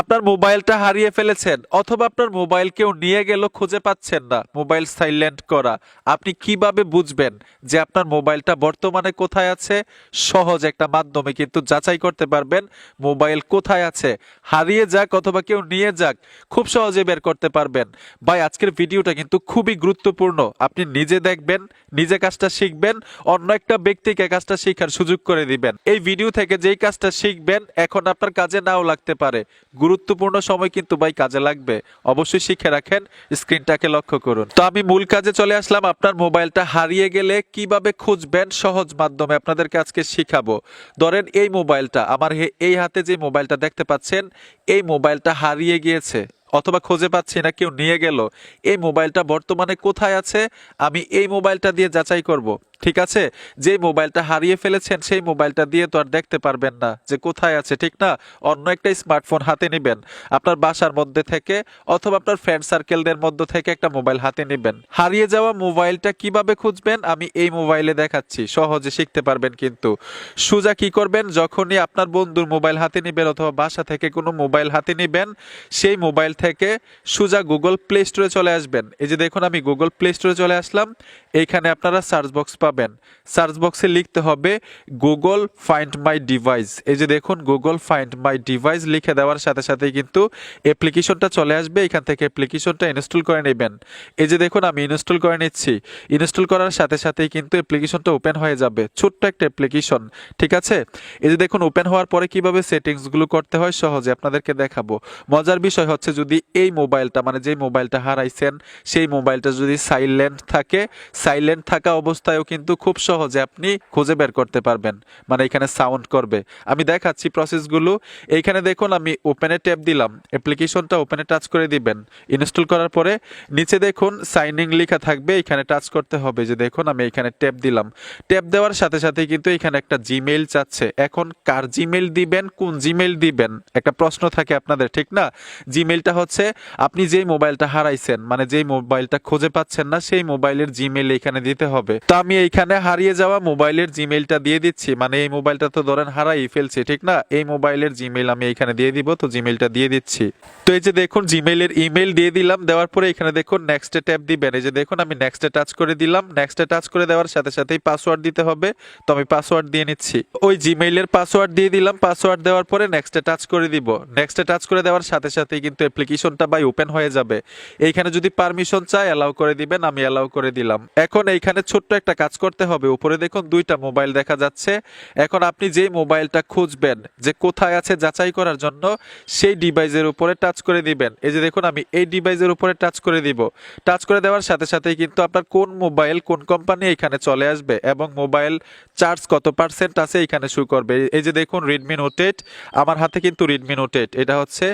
আপনার মোবাইলটা হারিয়ে ফেলেছেন অথবা আপনার মোবাইল কেউ নিয়ে গেল, খুঁজে পাচ্ছেন না। মোবাইল সাইলেন্ট করা। আপনি কীভাবে বুঝবেন যে আপনার মোবাইলটা বর্তমানে কোথায় আছে? সহজ একটা মাধ্যমে কিন্তু যাচাই করতে পারবেন মোবাইল কোথায় আছে। হারিয়ে যাক অথবা কেউ নিয়ে যাক, খুব সহজে বের করতে পারবেন। ভাই, আজকের ভিডিওটা কিন্তু খুবই গুরুত্বপূর্ণ। আপনি নিজে দেখবেন, নিজে কাজটা শিখবেন, অন্য একটা ব্যক্তিকে কাজটা শেখার সুযোগ করে দিবেন। এই ভিডিও থেকে যেই কাজটা শিখবেন, এখন আপনার কাজে নাও লাগতে পারে। গুরুত্বপূর্ণ সময় কিন্তু ভাই কাজে লাগবে। অবশ্যই শিখে রাখেন, স্ক্রিনটাকে লক্ষ্য করুন। তো আমি মূল কাজে চলে আসলাম, আপনার মোবাইলটা হারিয়ে গেলে কীভাবে খুঁজবেন? সহজ মাধ্যমে আপনাদেরকে আজকে শিখাবো। ধরেন এই মোবাইলটা, আমার এই হাতে যে মোবাইলটা দেখতে পাচ্ছেন, এই মোবাইলটা হারিয়ে গিয়েছে অথবা খুঁজে পাচ্ছি না, কেউ নিয়ে গেল। এই মোবাইলটা বর্তমানে কোথায় আছে? আমি এই মোবাইলটা দিয়ে যাচাই করব। ঠিক আছে? যে মোবাইলটা হারিয়ে ফেলেছেন, সেই মোবাইলটা দিয়ে তো আর দেখতে পারবেন না যে কোথায় আছে, ঠিক না? অন্য একটা স্মার্টফোন হাতে নেবেন। আপনার বাসার মধ্যে থেকে অথবা আপনার ফ্রেন্ড সার্কেলদের মধ্যে থেকে একটা মোবাইল হাতে নেবেন। হারিয়ে যাওয়া মোবাইলটা কীভাবে খুঁজবেন? আমি এই মোবাইলে দেখাচ্ছি। সহজে শিখতে পারবেন কিন্তু। সুজা কি করবেন? যখনই আপনার বন্ধুর মোবাইল হাতে নেবেন অথবা বাসা থেকে কোনো মোবাইল হাতে নেবেন, সেই মোবাইল থেকে সুজা গুগল প্লে স্টোরে চলে আসবেন। এই যে দেখুন, আমি গুগল প্লে স্টোরে চলে আসলাম। এইখানে আপনারা সার্চ বক্স পাবেন। সার্চ বক্সে লিখতে হবে, গুগল ফাইন্ড মাই ডিভাইস। এই যে দেখুন, গুগল ফাইন্ড মাই ডিভাইস লিখে দেওয়ার সাথে সাথেই কিন্তু অ্যাপ্লিকেশনটা চলে আসবে। এখান থেকে অ্যাপ্লিকেশনটা ইনস্টল করে নেবেন। এই যে দেখুন, আমি ইনস্টল করে নিচ্ছি। ইনস্টল করার সাথে সাথেই কিন্তু অ্যাপ্লিকেশনটা ওপেন হয়ে যাবে। ছোট্ট একটা অ্যাপ্লিকেশন, ঠিক আছে? এই যে দেখুন, ওপেন হওয়ার পরে কীভাবে সেটিংসগুলো করতে হয় সহজে আপনাদেরকে দেখাবো। মজার বিষয় হচ্ছে যদি এই মোবাইলটা মানে যে মোবাইলটা হারাইছেন, সেই মোবাইলটা যদি সাইলেন্ট থাকে সাইলেন্ট থাকা অবস্থায়ও কিন্তু খুব সহজে আপনি খুঁজে বের করতে পারবেন। মানে এখানে সাউন্ড করবে। আমি দেখাচ্ছি প্রসেসগুলো এইখানে দেখুন, আমি ওপেনে ট্যাপ দিলাম। অ্যাপ্লিকেশনটা ওপেনে টাচ করে দিবেন। ইনস্টল করার পরে নিচে দেখুন সাইনিং লেখা থাকবে। এখানে টাচ করতে হবে। যে দেখুন, আমি এখানে ট্যাপ দিলাম। ট্যাপ দেওয়ার সাথে সাথে কিন্তু এখানে একটা জিমেইল চাচ্ছে। এখন কার জিমেইল দিবেন, কোন জিমেইল দিবেন? একটা প্রশ্ন থাকে আপনাদের, ঠিক না? জিমেইলটা হচ্ছে, আপনি যেই মোবাইলটা হারাইছেন মানে যেই মোবাইলটা খুঁজে পাচ্ছেন না, সেই মোবাইলের জিমেইল এখানে দিতে হবে। তো আমি এইখানে হারিয়ে যাওয়া মোবাইলের জিমেইলটা দিয়ে দিচ্ছি। মানে এই মোবাইলটা তো ধরেন হারাই ফেলছি, ঠিক না? এই মোবাইলের জিমেইল আমি এখানে দিয়ে দিব, তো জিমেইলটা দিয়ে দিচ্ছি। তো এই যে দেখুন, জিমেইলের ইমেইল দিয়ে দিলাম, দেওয়ার পরে এখানে দেখুন নেক্সটে ট্যাপ দিবেন। এই যে দেখুন, আমি নেক্সটে টাচ করে দিলাম। নেক্সটে টাচ করে দেওয়ার সাথে সাথেই পাসওয়ার্ড দিতে হবে। তো আমি পাসওয়ার্ড দিয়ে নিচ্ছি। ওই জিমেইলের পাসওয়ার্ড দিয়ে দিলাম। পাসওয়ার্ড দেওয়ার পরে নেক্সটে টাচ করে দিব। নেক্সটে টাচ করে দেওয়ার সাথে সাথেই কিন্তু অ্যাপ্লিকেশনটা বাই ওপেন হয়ে যাবে। এইখানে যদি পারমিশন চাই অ্যালাউ করে দিবেন, আমি অ্যালাউ করে দিলাম। এখন এইখানে ছোট্ট একটা কাজ করতে হবে। উপরে দেখুন দুইটা মোবাইল দেখা যাচ্ছে। এখন আপনি যে মোবাইলটা খুঁজবেন, যে কোথায় আছে যাচাই করার জন্য, সেই ডিভাইসের উপরে টাচ করে দিবেন। এই যে দেখুন, আমি এই ডিভাইসের উপরে টাচ করে দিব। টাচ করে দেওয়ার সাথে সাথেই কিন্তু আপনার কোন মোবাইল কোন কোম্পানি এখানে চলে আসবে এবং মোবাইল চার্জ কত পার্সেন্ট আছে এখানে শুরু করবে। এই যে দেখুন রেডমি নোট এইট আমার হাতে কিন্তু রেডমি নোট এইট এটা হচ্ছে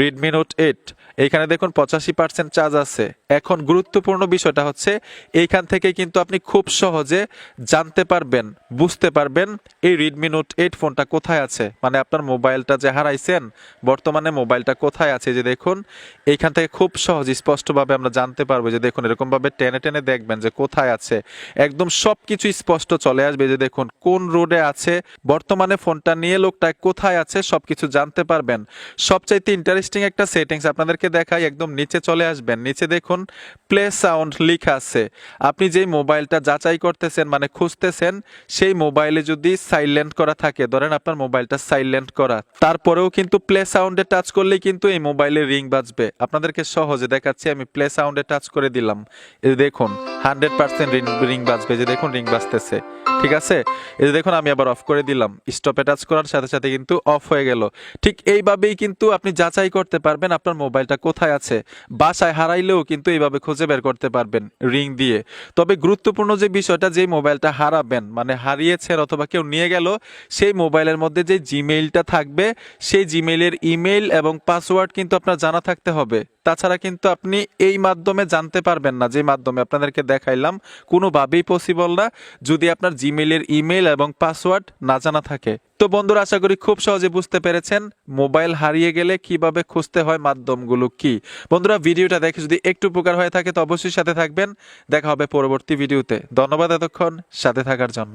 রেডমি নোট এইট এইখানে দেখুন, পঁচাশি পার্সেন্ট চার্জ আছে। এখন গুরুত্বপূর্ণ বিষয়টা হচ্ছে এইখান থেকে কিন্তু আপনি খুব সহজে জানতে পারবেন, বুঝতে পারবেন এই রেডমি নোট এইট ফোনটা কোথায় আছে। মানে আপনার মোবাইলটা যে হারাইছেন, বর্তমানে মোবাইলটা কোথায় আছে যে দেখুন, এইখান থেকে খুব সহজ, স্পষ্টভাবে আমরা জানতে পারব যে দেখুন, এরকমভাবে টেনে টেনে দেখবেন যে কোথায় আছে। একদম সব কিছু স্পষ্ট চলে আসবে যে দেখুন, কোন রোডে আছে, বর্তমানে ফোনটা নিয়ে লোকটা কোথায় আছে, সবকিছু জানতে পারবেন। সবচাইতে ইন্টারেস্টিং একটা সেটিংস আপনাদেরকে দেখাই, একদম নিচে চলে আসবেন। নিচে দেখুন প্লে সাউন্ড লেখা আছে। আপনি যেই মোবাইলটা যাচাই করতেছেন মানে খুঁজতেছেন, সেই মোবাইলে যদি সাইলেন্ট করা থাকে, ধরেন আপনার মোবাইলটা সাইলেন্ট করা, তারপরেও কিন্তু প্লে সাউন্ডে টাচ করলেই কিন্তু এই মোবাইলে রিং বাজবে। আপনাদেরকে সহজে দেখাচ্ছি, আমি প্লে সাউন্ডে টাচ করে দিলাম। এই দেখুন হান্ড্রেড পার্সেন্ট রিং বাজবে যে দেখুন রিং বাজতেছে, ঠিক আছে? এই দেখুন, আমি আবার অফ করে দিলাম। স্টপে টাচ করার সাথে সাথে কিন্তু অফ হয়ে গেল। ঠিক এইভাবেই কিন্তু আপনি যাচাই করতে পারবেন আপনার মোবাইলটা কোথায় আছে। বাসায় হারাইলেও কিন্তু এইভাবে খুঁজে বের করতে পারবেন রিং দিয়ে। তবে গুরুত্বপূর্ণ যে বিষয়টা যে মোবাইলটা হারাবেন মানে হারিয়েছেন অথবা কেউ নিয়ে গেল, সেই মোবাইলের মধ্যে যে জিমেইলটা থাকবে, সেই জিমেইলের ইমেইল এবং পাসওয়ার্ড কিন্তু আপনার জানা থাকতে হবে। তাছাড়া কিন্তু আপনি এই মাধ্যমে জানতে পারবেন না, যে মাধ্যমে আপনাদেরকে দেখাইলাম, কোনোভাবেই পসিবল না, যদি আপনার জিমেলের ইমেইল এবং পাসওয়ার্ড না জানা থাকে। তো বন্ধুরা, আশা করি খুব সহজে বুঝতে পেরেছেন, মোবাইল হারিয়ে গেলে কীভাবে খুঁজতে হয়, মাধ্যমগুলো কি। বন্ধুরা, ভিডিওটা দেখে যদি একটু উপকার হয়ে থাকে, তো অবশ্যই সাথে থাকবেন। দেখা হবে পরবর্তী ভিডিওতে। ধন্যবাদ এতক্ষণ, সাথে থাকার জন্য।